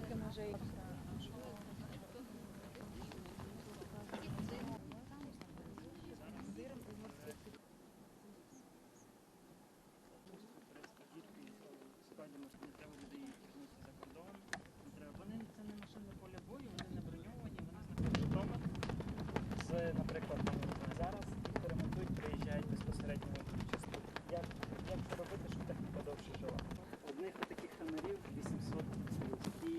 трохи може і складі машини треба людей тягнути за кордон. Не треба. Вони це не машини поля бою, вони не броньовані, вони знаходяться вдома. З, наприклад, там, не знаю, зараз їх ремонтують, приїжджають безпосередньо в частину. Як, як це робити, щоб техніка довше жила? Одних таких хамерів 800 і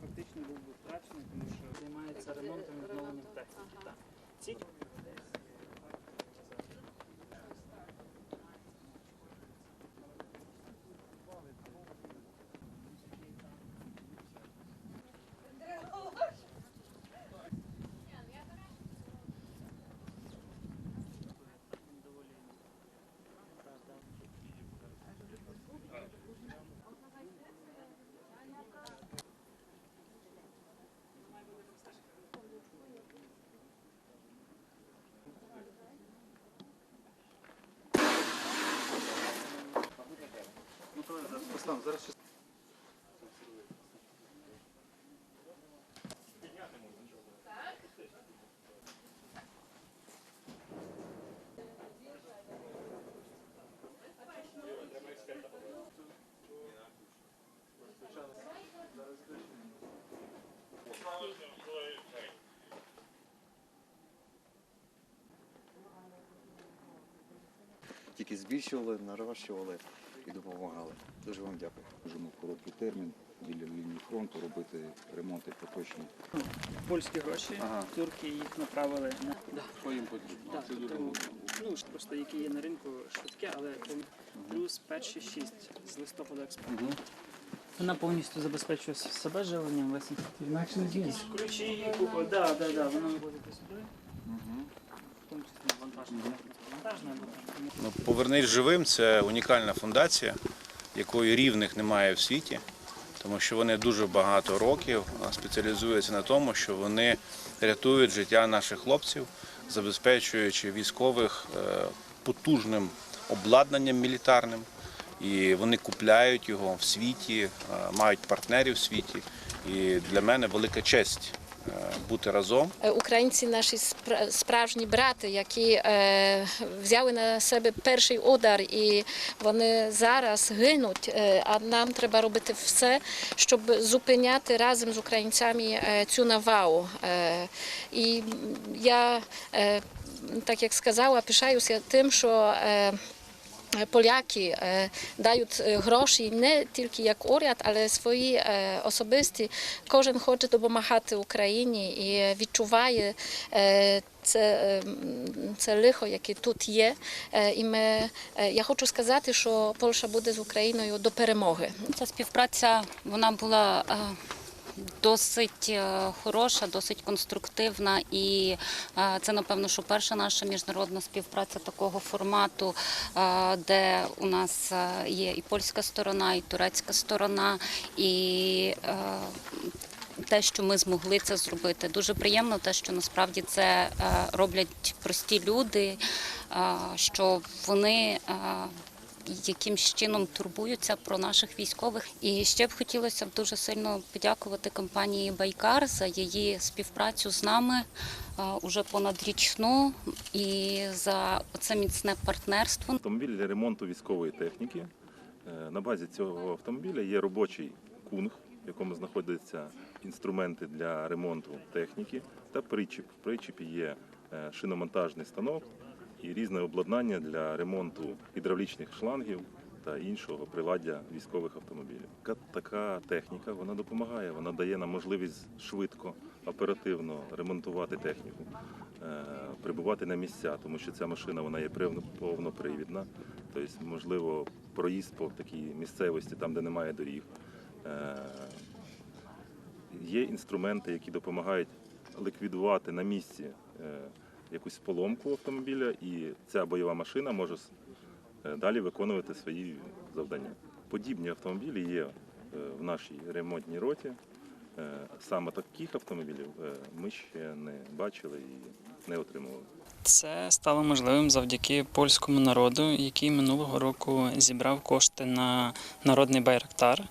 фактично був би втрачений, тому що займається ремонтом і відновленням техніки. Так. Тільки збільшували, нарощували і допомагали. Дуже вам дякую. Можемо в короткий термін біля лінії фронту робити ремонти поточні. Польські гроші, Ага. турки їх направили на да. Що їм потрібно? Так, тому, ну, просто які є на ринку швидке, але там плюс перші шість з листопада експорту. Вона повністю забезпечує себе живленням, весь інакше не діє. Ключі, купа, да, да, да, вона вивозити сюди. В тому числі. Вантажне або. Ну, Повернись живим це унікальна фундація, якої рівних немає в світі, тому що вони дуже багато років спеціалізуються на тому, що вони рятують життя наших хлопців, забезпечуючи військових е, потужним обладнанням мілітарним. І вони купляють його в світі, е, мають партнерів в світі. І для мене велика честь бути разом. Е, Українці наші справжні брати, які е, взяли на себе перший удар, і вони зараз гинуть. Е, а нам треба робити все, щоб зупиняти разом з українцями е, цю навалу. Е, і я, е, так як сказала, пишаюся тим, що. Поляки дають гроші не тільки як уряд, але свої особисті. Кожен хоче допомагати Україні і відчуває це, це лихо, яке тут є. І ми, я хочу сказати, що Польща буде з Україною до перемоги. Ця співпраця вона була е, досить е, хороша, досить конструктивна, і е, це напевно, що перша наша міжнародна співпраця такого формату, е, де у нас є і польська сторона, і турецька сторона, і те, що ми змогли це зробити. Дуже приємно, те, що насправді це роблять прості люди, що вони. Якимсь чином турбуються про наших військових. І ще б хотілося б дуже сильно подякувати компанії Байкар за її співпрацю з нами уже понадрічну і за це міцне партнерство. Автомобіль для ремонту військової техніки. Е, На базі цього автомобіля є робочий кунг, в якому знаходяться інструменти для ремонту техніки та причіп. В причіпі є е, шиномонтажний станок і різне обладнання для ремонту гідравлічних шлангів та іншого приладдя військових автомобілів. Така- техніка вона допомагає, вона дає нам можливість швидко, оперативно ремонтувати техніку, е, прибувати на місця, тому що ця машина вона є повнопривідна, тобто можливо проїзд по такій місцевості, там де немає доріг. Е, Є інструменти, які допомагають ліквідувати на місці е, якусь поломку автомобіля, і ця бойова машина може е, далі виконувати свої завдання. Подібні автомобілі є е, в нашій ремонтній роті. Е, Саме таких автомобілів ми ще не бачили і не отримували. Це стало можливим завдяки польському народу, який минулого року зібрав кошти на народний байрактар,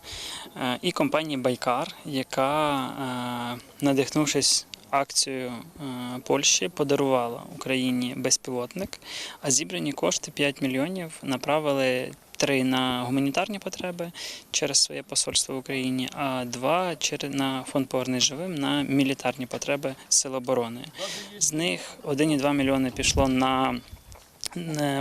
і компанії Байкар, яка, надихнувшись акцією е, Польщі, подарувала Україні безпілотник. А зібрані кошти 5 мільйонів направили. Три на гуманітарні потреби через своє посольство в Україні, а два на фонд «Повернись живим на мілітарні потреби Сил оборони. З них 1,2 мільйони пішло на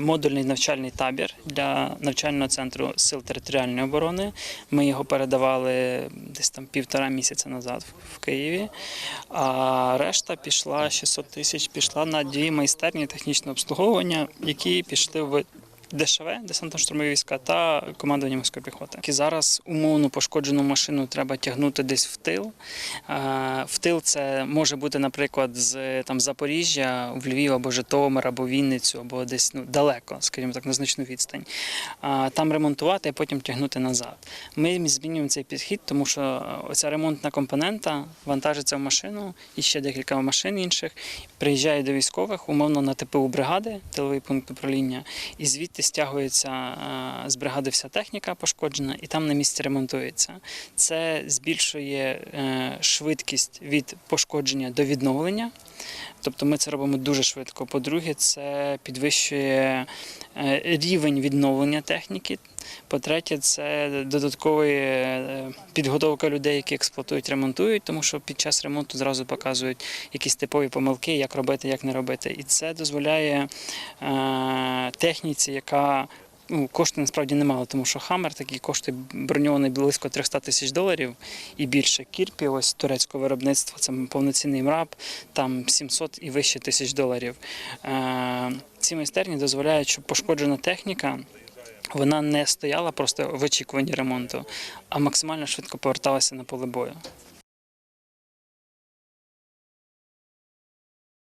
модульний навчальний табір для навчального центру сил територіальної оборони. Ми його передавали десь там півтора місяця назад в Києві. А решта пішла 600 тисяч пішла на дві майстерні технічного обслуговування, які пішли в ДШВ, десантно-штурмові війська та командування морської піхоти. І зараз умовно пошкоджену машину треба тягнути десь в тил. В тил це може бути, наприклад, з там Запоріжжя в Львів або Житомир, або Вінницю, або десь ну далеко, скажімо так, на значну відстань. Там ремонтувати, а потім тягнути назад. Ми змінюємо цей підхід, тому що оця ремонтна компонента вантажиться в машину і ще декілька машин інших. Приїжджає до військових, умовно на ТПУ бригади, тиловий пункт управління, і звідти стягується е, з бригади вся техніка пошкоджена, і там на місці ремонтується. Це збільшує е, швидкість від пошкодження до відновлення. Тобто ми це робимо дуже швидко. По-друге, це підвищує е, рівень відновлення техніки. По-третє, це додаткова підготовка людей, які експлуатують, ремонтують, тому що під час ремонту зразу показують якісь типові помилки, як робити, як не робити. І це дозволяє е, техніці, яка ну, коштує насправді немало, тому що Хаммер такий коштує броньований близько 300 тисяч доларів і більше. Кірпі, ось турецького виробництва, це повноцінний мраб, там 700 і вище тисяч доларів. Е, ці майстерні дозволяють, щоб пошкоджена техніка. Вона не стояла просто в очікуванні ремонту, а максимально швидко поверталася на поле бою.